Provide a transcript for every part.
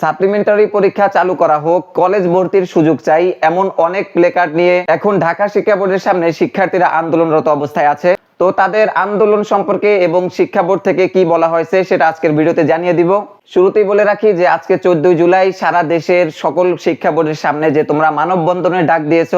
Supplementary পরীক্ষা চালু করা হোক, কলেজ ভর্তির সুযোগ চাই, এমন অনেক প্লেকার্ড নিয়ে এখন ঢাকা শিক্ষা বোর্ডের সামনে শিক্ষার্থীরা আন্দোলনরত অবস্থায় আছে। তো তাদের আন্দোলন সম্পর্কে এবং শিক্ষা বোর্ড থেকে কি বলা হয়েছে সেটা আজকের ভিডিওতে জানিয়ে দিব। শুরুতেই বলে রাখি যে আজকে চোদ্দই জুলাই সারা দেশের সকল শিক্ষা বোর্ডের সামনে যে তোমরা মানববন্ধনের ডাক দিয়েছ,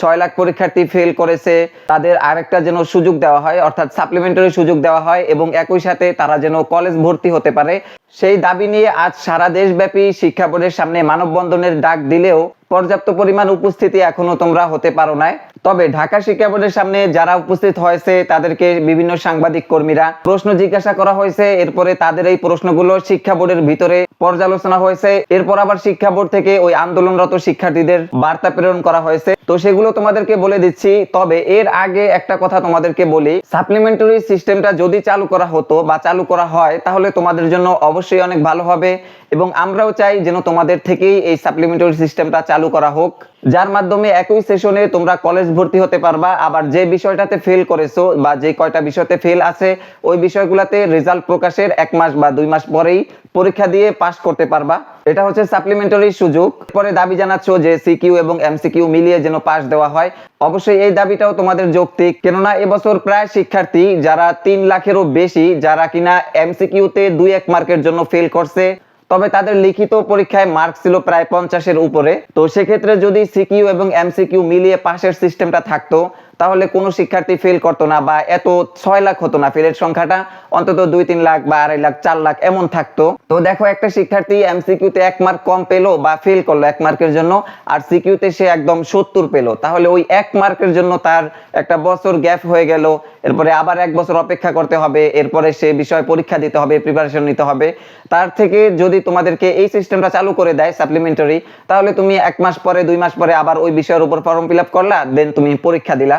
ছয় লাখ পরীক্ষার্থী ফেল করেছে, তাদের আরেকটা যেন সুযোগ দেওয়া হয়, অর্থাৎ সাপ্লিমেন্টারি সুযোগ দেওয়া হয় এবং একই সাথে তারা যেন কলেজ ভর্তি হতে পারে। সেই দাবি নিয়ে আজ সারা দেশব্যাপী শিক্ষা বোর্ডের সামনে মানববন্ধনের ডাক দিলেও পর্যাপ্ত পরিমাণ উপস্থিতি এখনও তোমরা হতে পারো না তবে ঢাকা শিক্ষা বোর্ডের সামনে যারা উপস্থিত হয়েছে, তাদেরকে বিভিন্ন সাংবাদিক কর্মীরা প্রশ্ন জিজ্ঞাসা করা হয়েছে। এরপরে তাদের এই প্রশ্নগুলো শিক্ষা বোর্ডের ভিতরে পর্যালোচনা হয়েছে। এরপর আবার শিক্ষা বোর্ড থেকে ওই আন্দোলনরত শিক্ষার্থীদের বার্তা প্রেরণ করা হয়েছে। তো সেগুলো তোমাদেরকে বলে দিচ্ছি। তবে এর আগে একটা কথা তোমাদেরকে বলি সাপ্লিমেন্টারি সিস্টেমটা যদি চালু করা হতো বা চালু করা হয়, তাহলে তোমাদের জন্য অবশ্যই অনেক ভালো হবে। এবং আমরাও চাই যেন তোমাদের থেকেই এই সাপ্লিমেন্টারি সিস্টেমটা চালু করা হোক। যার মাধ্যমে একই সেশনে তোমরা কলেজ ভর্তি হতে পারবা, আবার যে বিষয়টাতে ফেল করেছ বা যে কয়টা বিষয়তে ফেল আছে, ওই বিষয়গুলোতে রেজাল্ট প্রকাশের এক মাস বা দুই মাস পরেই পরীক্ষা দিয়ে পাস করতে পারবা। এটা হচ্ছে সাপ্লিমেন্টারি সুযোগ। পরে দাবি জানাচ্ছো যে সিকিউ এবং এমসিকিউ মিলিয়ে যেন পাস দেওয়া হয়। অবশ্যই এই দাবিটাও তোমাদের যৌক্তিক। কেননা এবছর প্রায় শিক্ষার্থী, যারা তিন লাখেরও বেশি, যারা কিনা এমসিকিউতে দুই এক মার্কের জন্য ফেল করছে তবে তাদের লিখিত পরীক্ষায় মার্ক ছিল প্রায় পঞ্চাশের উপরে। তো সেক্ষেত্রে যদি সিকিউ এবং এমসিকিউ মিলিয়ে পাশের সিস্টেমটা থাকতো তাহলে কোনো শিক্ষার্থী ফেল করতো না বা এত ছয় লাখ হতো না ফেলের সংখ্যাটা অন্তত দুই, তিন লাখ বা আড়াই লাখ, চার লাখ এমন থাকতো। তো দেখো, একটা শিক্ষার্থী এমসিকিউতে এক মার্ক কম পেল বা ফেল করল এক মার্কের জন্য, আর সিকিউতে সে একদম সত্তর পেল। তাহলে ওই এক মার্কের জন্য তার একটা বছর গ্যাপ হয়ে গেল, এরপরে আবার এক বছর অপেক্ষা করতে হবে, এরপরে সে বিষয় পরীক্ষা দিতে হবে প্রিপারেশন নিতে হবে। তার থেকে যদি তোমাদেরকে এই সিস্টেমটা চালু করে দেয় সাপ্লিমেন্টারি তাহলে তুমি এক মাস পরে, দুই মাস পরে আবার ওই বিষয়ের উপর ফর্ম ফিল আপ করলা দেন তুমি পরীক্ষা দিলা।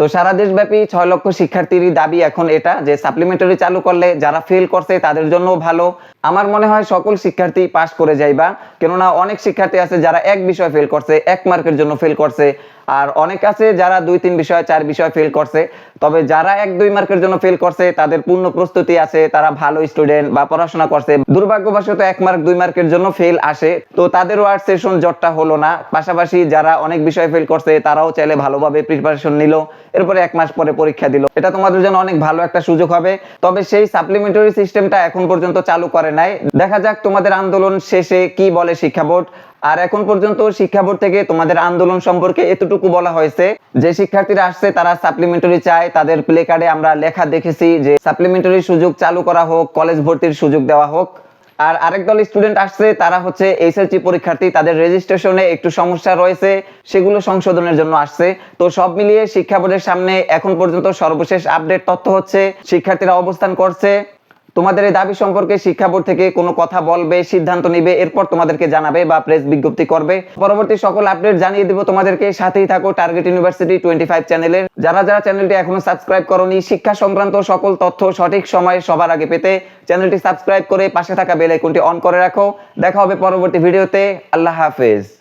তো সারা দেশব্যাপী ছয় লক্ষ শিক্ষার্থীরই দাবি এখন এটা, যে সাপ্লিমেন্টারি চালু করলে যারা ফেল করছে তাদের জন্য ভালো। আমার মনে হয় সকল শিক্ষার্থী পাশ করে যাইবা, কেননা অনেক শিক্ষার্থী আছে যারা এক বিষয় ফেল করছে, এক মার্কের জন্য ফেল করছে, আর অনেক আছে যারা দুই, তিন বিষয়, চার বিষয় ফেল করছে। তবে যারা এক, দুই মার্কের জন্য ফেল করছে, তাদের পূর্ণ প্রস্তুতি আছে, তারা ভালো স্টুডেন্ট বা পড়াশোনা করছে। দুর্ভাগ্যবশত এক মার্ক, দুই মার্কের জন্য ফেল আসে, তো তাদেরও আর সেশন জটটা হলো না। পাশাপাশি যারা অনেক বিষয় ফেল করছে, তারাও চাইলে ভালোভাবে প্রিপারেশন নিল। এরপরে এক মাস পরে পরীক্ষা দিল। এটা তোমাদের জন্য অনেক ভালো একটা সুযোগ হবে। তবে সেই সাপ্লিমেন্টারি সিস্টেমটা এখন পর্যন্ত চালু করে নাই। দেখা যাক তোমাদের আন্দোলন শেষে কি বলে শিক্ষা বোর্ড। আর এখন পর্যন্ত শিক্ষা বোর্ড থেকে তোমাদের আন্দোলন সম্পর্কে এতটুকু বলা হয়েছে। যে শিক্ষার্থীরা আসছে, তারা সাপ্লিমেন্টারি চায়। তাদের প্লে কার্ডে আমরা লেখা দেখেছি যে সাপ্লিমেন্টারি সুযোগ চালু করা হোক কলেজ ভর্তির সুযোগ দেওয়া হোক। আর আরেক দল স্টুডেন্ট আসছে, তারা হচ্ছে এইচএসসি পরীক্ষার্থী, তাদের রেজিস্ট্রেশনে একটু সমস্যা রয়েছে, সেগুলো সংশোধনের জন্য আসছে। তো সব মিলিয়ে শিক্ষা বোর্ডের সামনে এখন পর্যন্ত সর্বশেষ আপডেট তথ্য হচ্ছে, শিক্ষার্থীরা অবস্থান করছে। তোমাদের এই দাবি সম্পর্কে শিক্ষা বোর্ড থেকে কোনো কথা বলবে, সিদ্ধান্ত নিবে, এরপর তোমাদেরকে জানাবে বা প্রেস বিজ্ঞপ্তি করবে। পরবর্তী সকল আপডেট জানিয়ে দিব তোমাদেরকে। সাথেই থাকো টার্গেট ইউনিভার্সিটি টোয়েন্টি ফাইভ চ্যানেলের যারা যারা চ্যানেলটি এখনও সাবস্ক্রাইব করনি, শিক্ষা সংক্রান্ত সকল তথ্য সঠিক সময়ে সবার আগে পেতে চ্যানেলটি সাবস্ক্রাইব করে পাশে থাকা বেল আইকনটি অন করে রাখো। দেখা হবে পরবর্তী ভিডিওতে আল্লাহ হাফেজ।